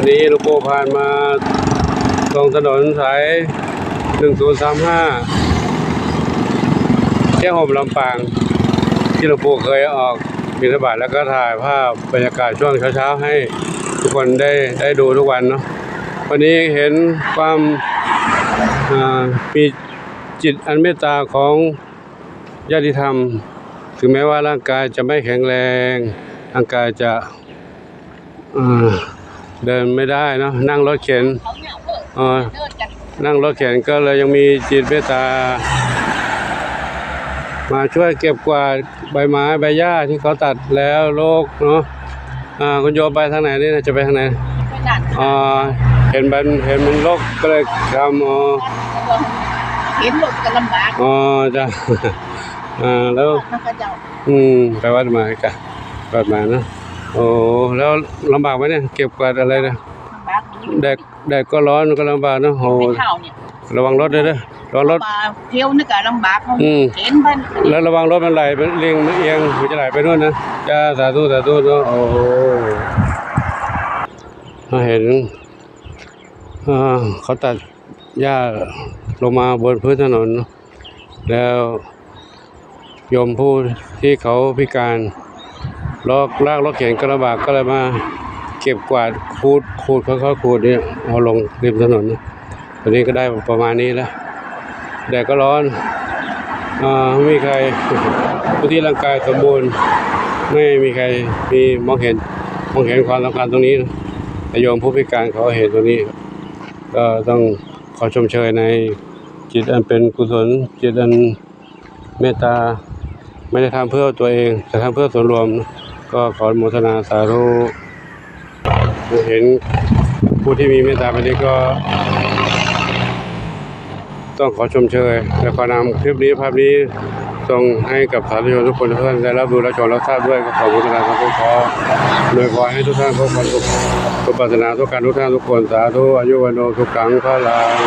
วันนี้ลูกปู่ผ่านมาตรงถนนสายหนึ่งศูนย์สามห้าเที่ยงห่มลำปาง ที่หลวงปู่เคยออกบิณฑบาตแล้วก็ถ่ายภาพบรรยากาศช่วงเช้าๆ ให้ทุกคนได้ได้ดูทุกวันเนาะวันนี้เห็นความามีจิตอันเมตตาของญาติธรรม ถึงแม้ว่าร่างกายจะไม่แข็งแรง ร่างกายจะ เดินไม่ได้เนาะนั่งรถเข็นเอ่อนั่งรถเข็นก็เลยยังมีจิตเมตตา มาช่วยเก็บกวาดใบไม้ใบหญ้าที่เขาตัดแล้วโลกเนาะอ่าคุณโยมไปทางไหนนี่นะจะไปทางไหนไปดันอ่าเห็นมันเห็นมันโลกก็เลยทำอ๋อเห็นรถก็ลำบากอ๋อจ้ะอ่าแล้วมันก็จะอืมไปวัดมาจ้ะวัดมาเนอะ โอ้แล้วลำบากไหมเนี่ยเก็บกวาดอะไรนะลำบากอยู่แดดแดดก็ร้อนก็ลำบากเนอะโอ้ไม่เท่าเนี่ยระวังรถด้วยเด้อระวังรถมาเที่ยวนี่ก็ลำบากอืม เห็นมันแล้วระวังรถมันไหลไปเลียงเอียงมันจะไหลไปนู่นนะจ้าสาธุสาธุเนอะโอ้โหมาเห็นอ่าเขาตัดหญ้าลงมาบนพื้นถนนเนอะแล้วโยมผู้ที่เขาพิการ ลอกลากรถเข็นก็ลำบากก็เลยมาเก็บกวาดขูดขูดเขาเขาขูดเนี่ยเอาลงริมถนนตอนนี้ก็ได้ประมาณนี้แล้วแดดก็ร้อนอ่าไม่มีใครผู้ที่ร่างกายสมบูรณ์ไม่มีใครมีมองเห็นมองเห็นความสำคัญตรงนี้นะโยมผู้พิการเขาเห็นตรงนี้ ก็ต้องขอชมเชยในจิตอันเป็นกุศลจิตอันเมตตาไม่ได้ทำเพื่อตัวเองแต่ทำเพื่อส่วนรวมนะ ก็ขออนุโมทนาสาธุเห็นผู้ที่มีเมตตาแบบนี้ก็ ต้องขอชมเชย และขอนำคลิปนี้ภาพนี้ส่งให้กับสาธุชนทุกคนทุกท่านได้รับรู้และชมรับทราบด้วยก็ขอบคุณทางทุขอโดยขอให้ทุกท่านพบความสุขทุกปรารถนาทุกการทุกท่านทุกคนสาธุอายุวันโนทุกขังพระลัง